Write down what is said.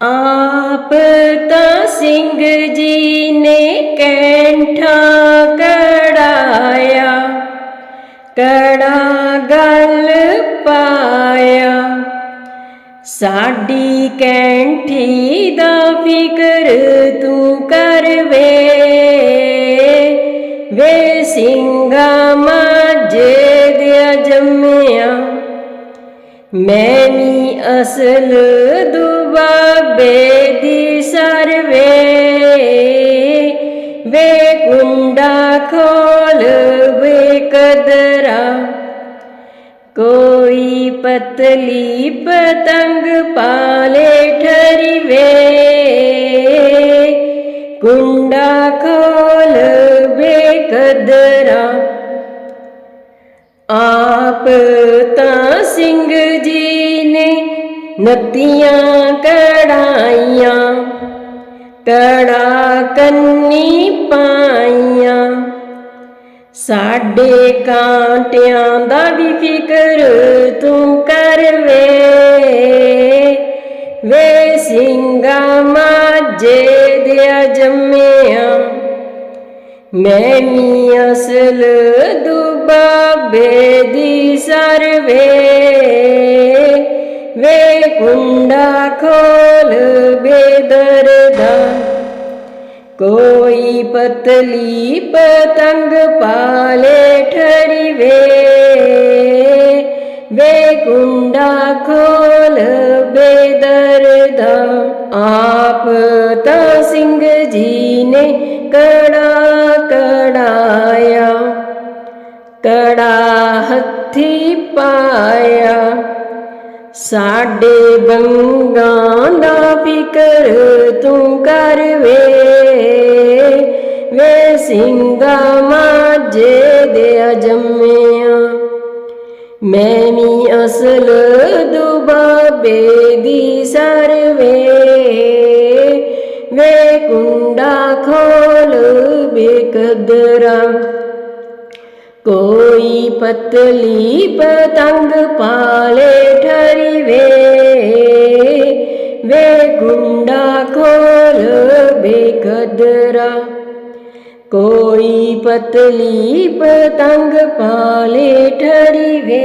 ਆਪ ਤਾਂ ਸਿੰਘ ਜੀ ਨੇ ਕੈਂਠਾ ਕੜਾਇਆ, ਕੜਾ ਗਲ ਪਾਇਆ। ਸਾਡੀ ਕੈਂਠੀ ਦਾ ਫਿਕਰ ਤੂੰ ਕਰ ਵੇ ਵੇ ਸਿੰਘਾ ਮਾਝੇ ਦਿਆ ਜੰਮਿਆ ਮੈਨੀ અસલ દુવા બેદી સર્વે વે કુંડા ખોલ વે કદરા કોઈ પતલી પતંગ પાલે ઠરી વે કુંડા ખોલ વે કદરા આપ ਨਤੀਆਂ ਕੜਾਈਆਂ, ਕੜਾ ਕੰਨੀ ਪਾਈਆਂ। ਸਾਡੇ ਕਾਂਟਿਆਂ ਦਾ ਵੀ ਫਿਕਰ ਤੂੰ ਕਰ ਵੇ। ਵੇ ਸਿੰਘਾ ਮਾਝੇ ਦਿਆ ਜੰਮਿਆ ਮੈਂ ਨੀ ਅਸਲ ਦੁਬਾਬੇ ਦੀ ਸਰਵੇ। ਵੇ ਕੁੰਡਾ ਖੋਲ ਬੇਦਰਦਾ, ਕੋਈ ਪਤਲੀ ਪਤੰਗ ਪਾਲੇ ਠਰੀਵੇ ਵੇ ਕੁੰਡਾ ਖੋਲ ਬੇਦਰਦਾ, ਆਪ ਤਾਂ ਸਿੰਘ ਜੀ ਨੇ ਕੜਾ ਕੜਾਇਆ, ਕੜਾ ਹੱਥੀ ਪਾਇਆ। ਸਾਡੇ ਬੰਗਾਂ ਦਾ ਫਿਕਰ ਤੂੰ ਕਰ ਵੇ। ਵੇ ਸਿੰਘਾ ਮਾਝੇ ਦੇ ਜੰਮਿਆ ਮੈਂ ਨੀ ਅਸਲ ਦੁਬਾਬੇ ਦੀ ਸਰਵੇ ਵੇ। ਕੁੰਡਾ ਖੋਲ ਬੇਕਦਰਾ, ਕੋਈ ਪਤਲੀ ਪਤੰਗ ਪਾਲੇ ਕੋਈ ਪਤਲੀ ਪਤੰਗ ਪਾਲੇ ਠਰੀਵੇ